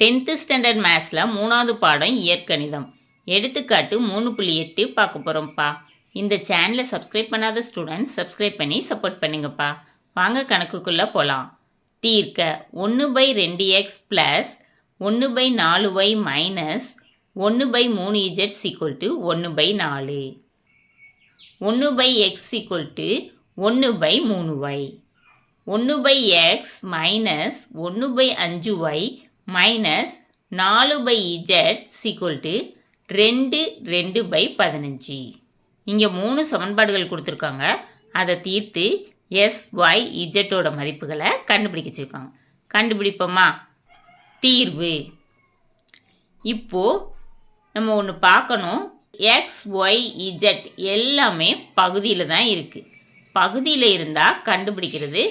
Tenth standard மேத்ஸில் மூணாவது பாடம் இயற்கணிதம். எடுத்துக்காட்டு மூணு புள்ளி எட்டு பார்க்க போகிறோம்ப்பா இந்த சேனலை சப்ஸ்கிரைப் பண்ணாத ஸ்டூடெண்ட்ஸ் சப்ஸ்கிரைப் பண்ணி சப்போர்ட் பண்ணுங்கப்பா. வாங்க கணக்குக்குள்ளே போகலாம் தீர்க்க ஒன்று பை ரெண்டு எக்ஸ் ப்ளஸ் ஒன்று பை நாலு ஒய் மைனஸ் ஒன்று பை மூணு இஜெட் சீக்குவல் டு ஒன்று பை நாலு. ஒன்று பை எக்ஸ் சீக்குவல் டு ஒன்று பை மூணு ஒய். ஒன்று பை எக்ஸ் மைனஸ் ஒன்று பை அஞ்சு ஒய் மைனஸ் நாலு பை இஜட் சீக்குவல் டு ரெண்டு ரெண்டு பை பதினஞ்சு. இங்கே மூணு சமன்பாடுகள் கொடுத்துருக்காங்க. அதை தீர்த்து எஸ் ஒய் இஜட்டோட மதிப்புகளை கண்டுபிடிக்க வச்சுருக்காங்க கண்டுபிடிப்போமா? தீர்வு. இப்போது நம்ம ஒன்று பார்க்கணும். எக்ஸ் ஒய் இஜட் எல்லாமே பகுதியில் தான் இருக்குது பகுதியில் இருந்தால் கண்டுபிடிக்கிறது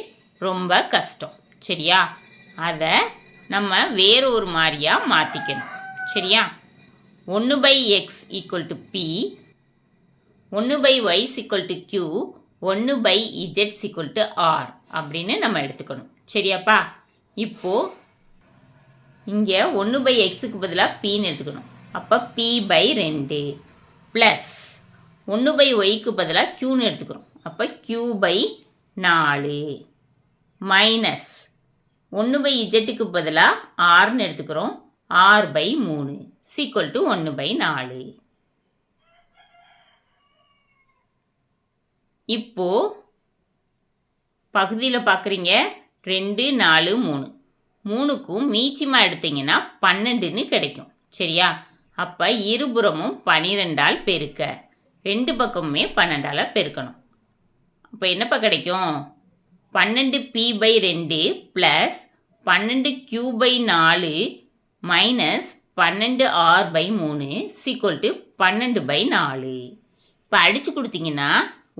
ரொம்ப கஷ்டம். சரியா? அதை நம்ம வேறு ஒரு மாதிரியாக மாற்றிக்கணும் சரியா? ஒன்று by x equal to p ஒன்று by y equal to q ஒன்று by z equal to r அப்படின்னு நம்ம எடுத்துக்கணும். சரியாப்பா? இப்போது இங்கே ஒன்று பை எக்ஸுக்கு பதிலாக பின்னு எடுத்துக்கணும். அப்போ பி பை ரெண்டு ப்ளஸ் ஒன்று பை ஒய்க்கு பதிலாக க்யூன்னு எடுத்துக்கிறோம் அப்போ க்யூ பை நாலு மைனஸ் ஒன்று பை இஜெட்டுக்கு பதிலாக ஆறுன்னு எடுத்துக்கிறோம். ஆறு பை மூணு. சீக்குவல் டு ஒன்று பை நாலு. இப்போ பகுதியில் பார்க்குறீங்க ரெண்டு நாலு மூணு. மூணுக்கும் மீச்சிமாக எடுத்தீங்கன்னா பன்னெண்டுன்னு கிடைக்கும். சரியா? அப்போ இருபுறமும் பனிரெண்டால் பெருக்க. ரெண்டு பக்கமுமே பன்னெண்டால் பெருக்கணும். அப்போ என்னப்பா கிடைக்கும்? பன்னெண்டு பி பை ரெண்டு ப்ளஸ் பன்னெண்டு கியூ பை நாலு மைனஸ் பன்னெண்டு ஆர் பை மூணு சீக்குவல் டு பன்னெண்டு பை நாலு. இப்போ அடித்து கொடுத்தீங்கன்னா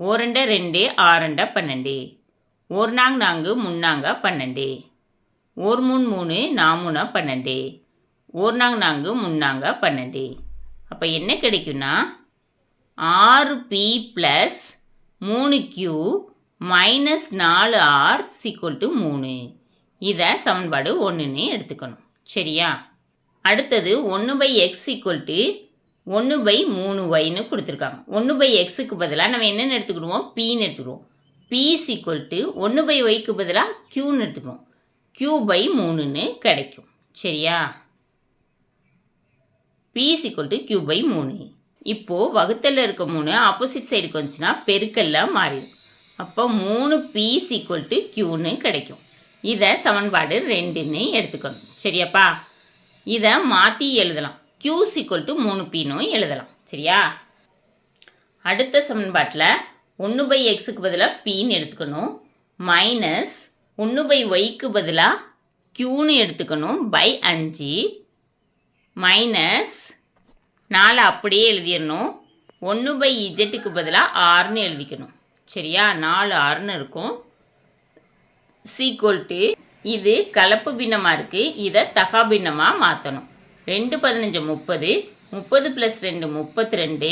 ஓரண்டை ரெண்டு ஆறண்டை பன்னெண்டு. ஒரு நாங் நான்கு முன்னாங்க பன்னெண்டு. ஒரு மூணு மூணு நாமூனா பன்னெண்டு. ஒரு நாங் நான்கு முன்னாங்க பன்னெண்டு. அப்போ என்ன கிடைக்கும்னா ஆறு பி ப்ளஸ் மூணு கியூ மைனஸ் நாலு ஆர் சீக்குவல் டு மூணு. இதை சமன்பாடு ஒன்றுன்னு எடுத்துக்கணும். சரியா? அடுத்தது ஒன்று பை எக்ஸ் ஈக்குவல் டு ஒன்று பை மூணு ஒய்னு கொடுத்துருக்காங்க. ஒன்று பை எக்ஸுக்கு பதிலாக நம்ம என்னென்னு எடுத்துக்கிடுவோம்? பின்னு எடுத்துக்கிடுவோம். பி சீக்குவல் டு ஒன்று பை ஒய்க்கு பதிலாக க்யூன்னு எடுத்துக்குவோம் க்யூ பை மூணுன்னு கிடைக்கும். சரியா? P equal to q by மூணு. இப்போது வகுத்தலில் இருக்க மூணு ஆப்போசிட் சைடுக்கு வந்துச்சுன்னா பெருக்கல்ல மாறிடும். அப்போ மூணு பி சீக்குவல் டு க்யூன்னு கிடைக்கும். இதை சமன்பாடு ரெண்டுன்னு எடுத்துக்கணும். சரியாப்பா? இதை மாற்றி எழுதலாம். க்யூ சீக்குவல் டு மூணு பின்னும் எழுதலாம். சரியா? அடுத்த சமன்பாட்டில் ஒன்று பை எக்ஸுக்கு பதிலாக பின்னு எடுத்துக்கணும். மைனஸ் ஒன்று பை ஒய்க்கு பதிலாக க்யூன்னு எடுத்துக்கணும். பை அஞ்சு. மைனஸ் நாலு அப்படியே எழுதிடணும். ஒன்று பை இஜெட்டுக்கு பதிலாக ஆறுன்னு எழுதிக்கணும். சரியா? நாலு ஆறுன்னு இருக்கும். ஈக்குவல் டு இது கலப்பு பின்னமாக இருக்குது இதை தகா பின்னமாக மாற்றணும் ரெண்டு பதினஞ்சு முப்பது முப்பது ப்ளஸ் ரெண்டு முப்பத்தி ரெண்டு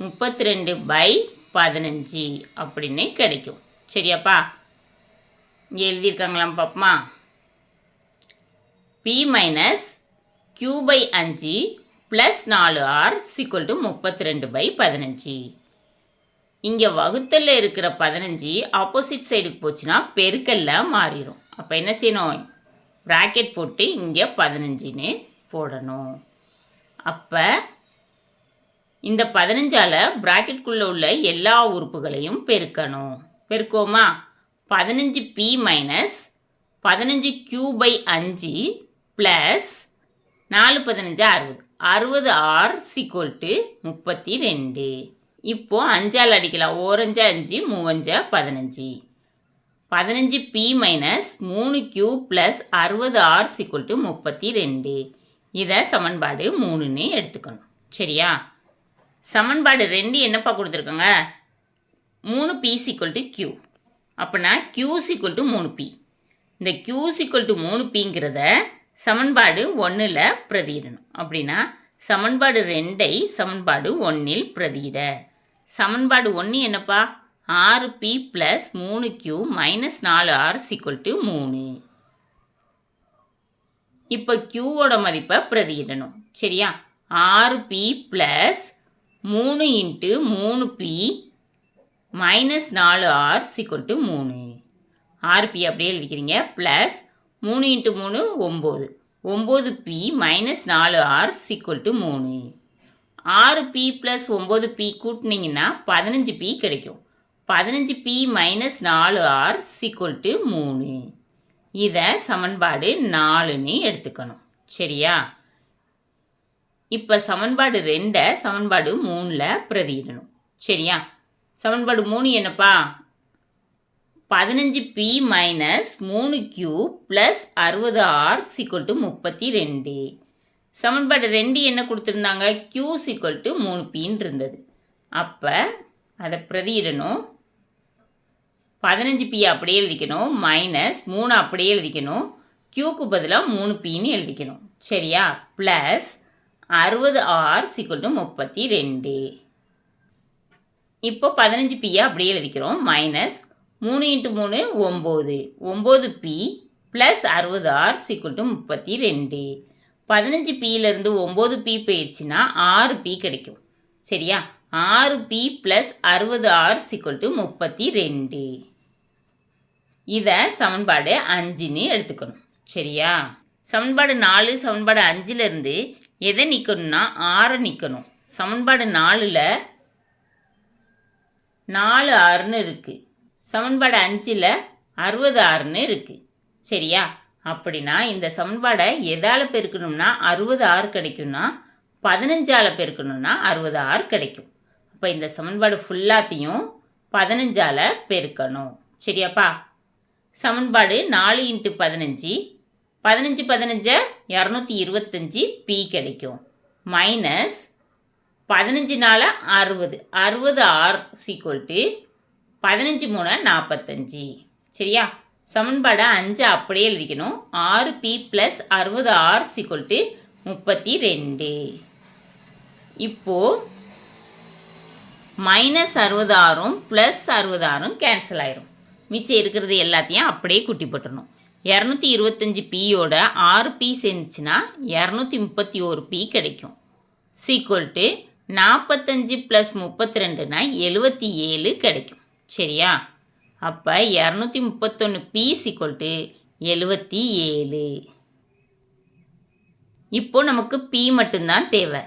முப்பத்தி ரெண்டு பை பதினஞ்சு அப்படின்னு கிடைக்கும். சரியாப்பா? இங்கே எழுதியிருக்காங்களாம் பாப்பமா? பி மைனஸ் கியூ பை அஞ்சு ப்ளஸ் நாலு ஆர் சிக்குவல் டு முப்பத்தி ரெண்டு பை பதினஞ்சு. இங்கே வகுத்தலில் இருக்கிற பதினஞ்சு ஆப்போசிட் சைடுக்கு போச்சுன்னா பெருக்கல்ல மாறிடும் அப்போ என்ன செய்யணும்? ப்ராக்கெட் போட்டு இங்கே பதினஞ்சுன்னு போடணும். அப்போ இந்த பதினஞ்சால் ப்ராக்கெட்குள்ளே உள்ள எல்லா உறுப்புகளையும் பெருக்கணும். பெருக்கோமா பதினஞ்சு பி மைனஸ் பதினஞ்சு கியூ பை அஞ்சு ப்ளஸ் நாலு பதினஞ்சு அறுபது. அறுபது ஆர் சிக்வல் டு முப்பத்தி ரெண்டு. இப்போ அஞ்சால் அடிக்கலாம். ஓரஞ்சு அஞ்சு மூவஞ்சா பதினஞ்சு. பதினஞ்சு பி மைனஸ் மூணு கியூ ப்ளஸ் அறுபது ஆர் சிக்வல் டு முப்பத்தி ரெண்டு இதை சமன்பாடு மூணுன்னு எடுத்துக்கணும். சரியா? சமன்பாடு ரெண்டு என்னப்பா கொடுத்துருக்கோங்க? மூணு பி சிக்வல் டு கியூ அப்படின்னா கியூ சிக்வல் டு மூணு பி இந்த கியூ சிக்வல் டு மூணு பிங்கிறத சமன்பாடு ஒன்றில் பிரதியிடணும். அப்படின்னா சமன்பாடு ரெண்டை சமன்பாடு ஒன்றில் பிரதியிட. சமன்பாடு ஒன்று என்னப்பா? ஆறு பி ப்ளஸ் மூணு கியூ மைனஸ் நாலு ஆர் சிக்வல் டு மூணு. இப்போ க்யூவோட மதிப்பை பிரதியிடணும். சரியா? ஆறு பி ப்ளஸ் மூணு இன்ட்டு மூணு பி மைனஸ் நாலு ஆர் சிக்கல் டு மூணு. ஆறு பி அப்படியே எழுதிக்கிறீங்க. ப்ளஸ் மூணு இன்ட்டு மூணு ஒம்பது. ஒம்பது பி மைனஸ் நாலு ஆர் சிக்கல் டு மூணு. ஆறு பி ப்ளஸ் ஒம்பது பி கூட்டினீங்கன்னா பதினஞ்சு பி கிடைக்கும். பதினஞ்சு பி மைனஸ் நாலு ஆர் சிக்கல் டு மூணு. இதை சமன்பாடு நாலுன்னு எடுத்துக்கணும். சரியா? இப்போ சமன்பாடு ரெண்டை சமன்பாடு மூணில் பிரதியிடணும். சரியா? சமன்பாடு மூணு என்னப்பா? பதினஞ்சு பி மைனஸ் மூணு கியூ ப்ளஸ் அறுபது ஆர் சிக்கல் டு முப்பத்தி ரெண்டு. சமன்பாடு ரெண்டு என்ன கொடுத்துருந்தாங்க? கியூஸ் ஈக்குவல் டு மூணு பின்னு இருந்தது. அப்போ அதை பிரதியிடணும். பதினஞ்சு பி அப்படியே எழுதிக்கணும். மைனஸ் மூணு அப்படியே எழுதிக்கணும். கியூக்கு பதிலாக மூணு பின்னு எழுதிக்கணும். சரியா? ப்ளஸ் அறுபது ஆர் சிக்கல் டு முப்பத்தி ரெண்டு. இப்போ பதினஞ்சு பியை அப்படியே எழுதிக்கிறோம். மைனஸ் மூணு இன்ட்டு மூணு ஒம்பது. ஒம்பது பி ப்ளஸ் அறுபது ஆர் சிக்கல் டு முப்பத்தி ரெண்டு. பதினஞ்சு பியிலேருந்து ஒம்பது பி போயிடுச்சுன்னா ஆறு பி கிடைக்கும். சரியா? ஆறு பி ப்ளஸ் அறுபது ஆர் சிக்கல் டு முப்பத்தி ரெண்டு. இதை சமன்பாடு அஞ்சுன்னு எடுத்துக்கணும். சரியா? சமன்பாடு நாலு சமன்பாடு அஞ்சுலேருந்து எதை நிற்கணும்னா ஆறை நிற்கணும் சமன்பாடு நாலில் நாலு ஆறுன்னு இருக்குது சமன்பாடு அஞ்சில் அறுபது ஆறுன்னு இருக்குது சரியா? அப்படின்னா இந்த சமன்பாடை எதால் பெருக்கணும்னா அறுபது ஆறு கிடைக்கும்னா பதினஞ்சால் பெருக்கணும்னா அறுபது ஆறு கிடைக்கும். அப்போ இந்த சமன்பாடு ஃபுல்லாத்தையும் பதினஞ்சால் பெருக்கணும். சரியாப்பா? சமன்பாடு நாலு இன்ட்டு பதினஞ்சு பதினஞ்சு பதினஞ்சை இரநூத்தி இருபத்தஞ்சி பி கிடைக்கும். மைனஸ் பதினஞ்சு நாள் அறுபது அறுபது ஆர் சீக்குவல் பதினஞ்சு மூணு நாற்பத்தஞ்சு சரியா? சமன்பாடு அஞ்சு அப்படியே எழுதிக்கணும். ஆறு பி ப்ளஸ் அறுபது ஆர் சீக்குவல் முப்பத்தி ரெண்டு. இப்போது மைனஸ் அறுபது ஆறும் ப்ளஸ் அறுபது ஆறும் கேன்சல் ஆயிரும். மிச்சம் இருக்கிறது எல்லாத்தையும் அப்படியே குட்டி போட்டுடணும் இரநூத்தி இருபத்தஞ்சி பியோட ஆறு பி சேர்ந்துச்சுன்னா இரநூத்தி முப்பத்தி ஒரு பி கிடைக்கும். சீக்குவல் டு நாற்பத்தஞ்சு ப்ளஸ் முப்பத்தி ரெண்டுனா எழுபத்தி ஏழு கிடைக்கும். சரியா? அப்போ இரநூத்தி முப்பத்தொன்று பிசி சீக்குவல் எழுபத்தி ஏழு. இப்போ நமக்கு பி மட்டும்தான் தேவை.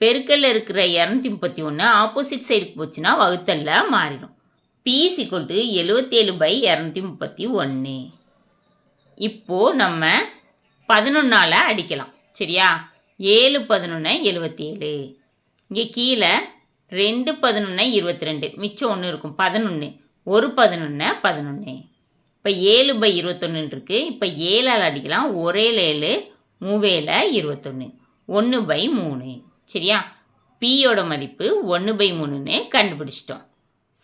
பெருக்கல்ல இருக்கிற இரநூத்தி முப்பத்தி ஒன்று ஆப்போசிட் சைடுக்கு போச்சுன்னா வகுத்தல்ல மாறிடும். பிசி சிக்கல் எழுபத்தி எழுபத்தேழு பை இரநூத்தி முப்பத்தி ஒன்று இப்போது நம்ம பதினொன்னால் அடிக்கலாம். சரியா? ஏழு பதினொன்று எழுபத்தி ஏழு இங்கே கீழே ரெண்டு பதினொன்று இருபத்தி ரெண்டு. மிச்சம் ஒன்று இருக்கும் பதினொன்று ஒரு பதினொன்று பதினொன்று இப்போ ஏழு பை இருபத்தொன்னு இருக்குது இப்போ ஏழால் அடிக்கலாம். ஒரே ஏழு மூவேல இருபத்தொன்று ஒன்று பை மூணு. சரியா? பியோட மதிப்பு ஒன்று பை மூணுன்னு கண்டுபிடிச்சிட்டோம்.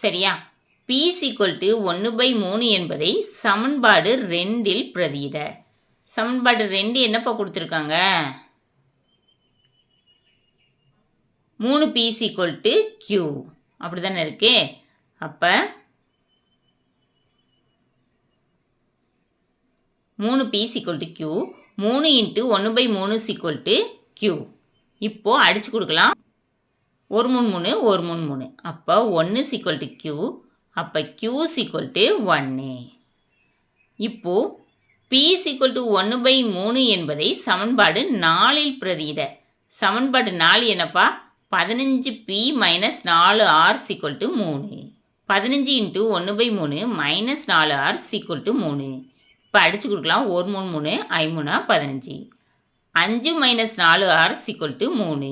சரியா? பி சீக்குவல் டு ஒன்று பை மூணு என்பதை சமன்பாடு ரெண்டில் பிரதியிட. சமன்பாடு ரெண்டு என்னப்பா கொடுத்துருக்காங்க? மூணு பி சீக்குவல் டு கியூ அப்படி தானே இருக்கு? அப்போ மூணு பி சீக்வல் டு கியூ மூணு இன்ட்டு ஒன்று பை மூணு சீக்வல் டு கியூ இப்போது அடித்து கொடுக்கலாம். ஒரு மூணு மூணு ஒரு மூணு மூணு. அப்போ ஒன்று சீக்வல் டு கியூ அப்போ கியூ சீக்வல் டு ஒன்று இப்போது பி சிக்கல் டு ஒன்று பை மூணு என்பதை சமன்பாடு நாலில் பிரதியிட. சமன்பாடு நாலு என்னப்பா? பதினஞ்சு பி மைனஸ் நாலு ஆர் சீக்வல் டு மூணு. பதினஞ்சு இன்ட்டு ஒன்று பை மூணு மைனஸ் நாலு ஆர் சீக்வல் டு மூணு. இப்போ அடித்து கொடுக்கலாம். ஒரு மூணு மூணு ஐமூணா பதினஞ்சு. அஞ்சு மைனஸ் நாலு ஆர் சீக்வல் டு மூணு.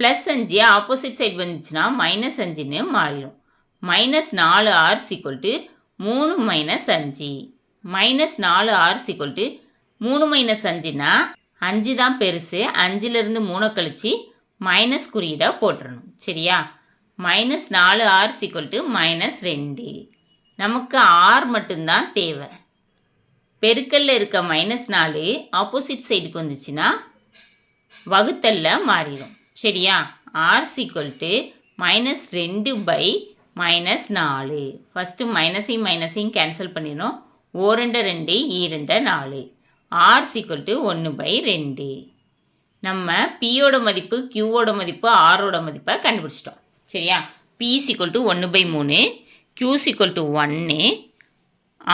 ப்ளஸ் அஞ்சு ஆப்போசிட் சைடு வந்துச்சுன்னா மைனஸ் அஞ்சுன்னு மாறிடும். மைனஸ் நாலு ஆர் சீக்வல் டு மூணு மைனஸ் அஞ்சு. மைனஸ் நாலு ஆர் சீக்வல் டு மூணு மைனஸ் அஞ்சுனா அஞ்சு தான் பெருசு. அஞ்சுலேருந்து மூணை கழிச்சு மைனஸ் குறியீடை போட்டுடணும் சரியா? மைனஸ் நாலு ஆர் சீக்வல் டு மைனஸ் ரெண்டு. நமக்கு ஆர் மட்டும்தான் தேவை. பெருக்கல்ல இருக்க மைனஸ் நாலு ஆப்போசிட் சைடுக்கு வந்துச்சுன்னா வகுத்தல்ல மாறிடும் சரியா? ஆர் சீக்வல் டு மைனஸ் ரெண்டு பை மைனஸ் நாலு. ஃபஸ்ட்டு மைனஸையும் மைனஸையும் கேன்சல் பண்ணிடணும். ஓ ரெண்டு ரெண்டு ஈ ரெண்டு நாலு. ஆர் சீக்வல் டு ஒன்று பை ரெண்டு. நம்ம பியோட மதிப்பு கியூவோட மதிப்பு ஆரோட மதிப்பை கண்டுபிடிச்சிட்டோம். சரியா? பி சீக்வல் டு ஒன்று பை மூணு. க்யூஸ் ஈக்குவல் டு ஒன்று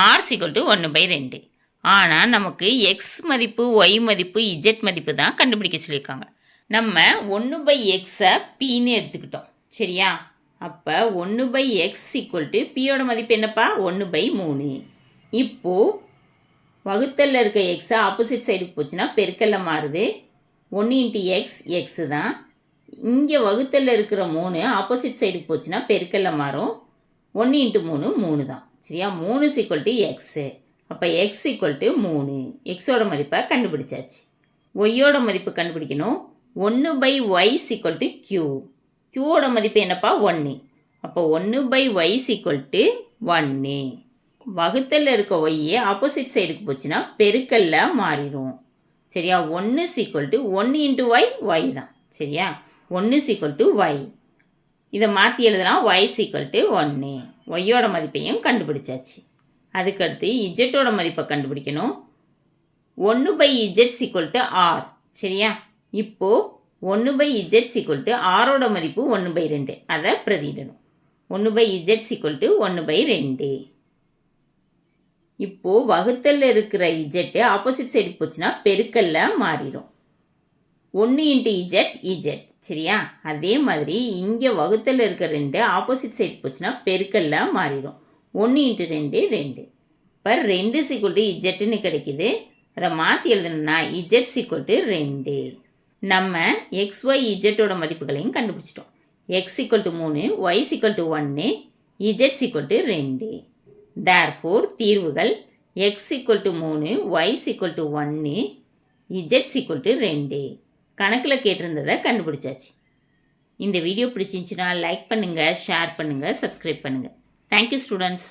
ஆர் ஈக்குவல் டு ஒன்று பை ரெண்டு ஆனால் நமக்கு எக்ஸ் மதிப்பு ஒய் மதிப்பு இஜெட் மதிப்பு தான் கண்டுபிடிக்க சொல்லியிருக்காங்க. நம்ம ஒன்று பை எக்ஸை பின்னு எடுத்துக்கிட்டோம். சரியா? அப்போ ஒன்று பை எக்ஸ் ஈக்குவல் டு பியோட மதிப்பு என்னப்பா? ஒன்று பை மூணு இப்போது வகுத்தலில் இருக்க எக்ஸை ஆப்போசிட் சைடுக்கு போச்சுன்னா பெருக்கல்ல மாறுது. ஒன்று இன்ட்டு எக்ஸ் எக்ஸு தான். இங்கே வகுத்தலில் இருக்கிற மூணு ஆப்போசிட் சைடுக்கு போச்சுன்னா பெருக்கல்ல மாறும். ஒன்று இன்ட்டு மூணு மூணு தான். சரியா? மூணு சீக்குவல் டு எக்ஸு அப்போ எக்ஸ் ஈக்குவல் டு மூணு. எக்ஸோட மதிப்பை கண்டுபிடிச்சாச்சு. ஒய்யோட மதிப்பு கண்டுபிடிக்கணும். ஒன்று by Y equal to Q க்யூவோட மதிப்பு என்னப்பா? ஒன்று அப்போ ஒன்று பை ஒய் சீக்குவல் டு ஒன்று வகுத்தலில் இருக்க ஒய்யே ஆப்போசிட் சைடுக்கு போச்சுன்னா பெருக்கல்ல மாறிடும் சரியா? ஒன்று சீக்குவல் டு ஒன்று இன்ட்டு ஒய் ஒய் தான். சரியா? ஒன்று சீக்குவல் டு ஒய் இதை மாற்றி எழுதலாம் ஒய் சீக்குவல் டு ஒன்று ஒய்யோட மதிப்பையும் கண்டுபிடிச்சாச்சு. அதுக்கடுத்து இஜெட்டோட மதிப்பை கண்டுபிடிக்கணும். ஒன்று by Z equal to R சரியா? இப்போது ஒன்று பை இஜெட் சீக்குவல் டு ஆரோட மதிப்பு ஒன்று பை ரெண்டு. அதை பிரதிடணும் ஒன்று பை இஜெட் சீக்குவல் டு ஒன்று பை ரெண்டு. இப்போது வகுத்தல்ல இருக்கிற இஜெட்டு ஆப்போசிட் சைடு போச்சுன்னா பெருக்கல்ல மாறிடும். ஒன்று இன்ட்டு இஜெட் இஜெட் சரியா? அதே மாதிரி இங்கே வகுத்தில் இருக்கிற ரெண்டு ஆப்போசிட் சைட் போச்சுன்னா பெருக்கல்ல மாறிடும். ஒன்று இன்ட்டு ரெண்டு ரெண்டு. இப்போ ரெண்டு சீக்குவல் டு இஜெட்டுன்னு கிடைக்குது. அதை மாற்றி எழுதணும்னா இஜெட் சீக்குவல் டு ரெண்டு. நம்ம எக்ஸ் ஒய் இஜெட்டோட மதிப்புகளையும் கண்டுபிடிச்சிட்டோம். எக்ஸ் ஈக்குவல் டு மூணு ஒய் சிக்கல் டு ஒன்று இஜெட் ஈக்குவல் டு ரெண்டு. தேர்ஃபோர் தீர்வுகள் எக்ஸ் ஈக்குவல் டு மூணு ஒய் சிக்கல் டு ஒன்று இஜெட் ஈக்குவல் டு ரெண்டு. கணக்கில் கேட்டிருந்ததை கண்டுபிடிச்சாச்சு. இந்த வீடியோ பிடிச்சிருந்துச்சுன்னா லைக் பண்ணுங்கள் ஷேர் பண்ணுங்கள் சப்ஸ்கிரைப் பண்ணுங்கள் தேங்க்யூ ஸ்டூடெண்ட்ஸ்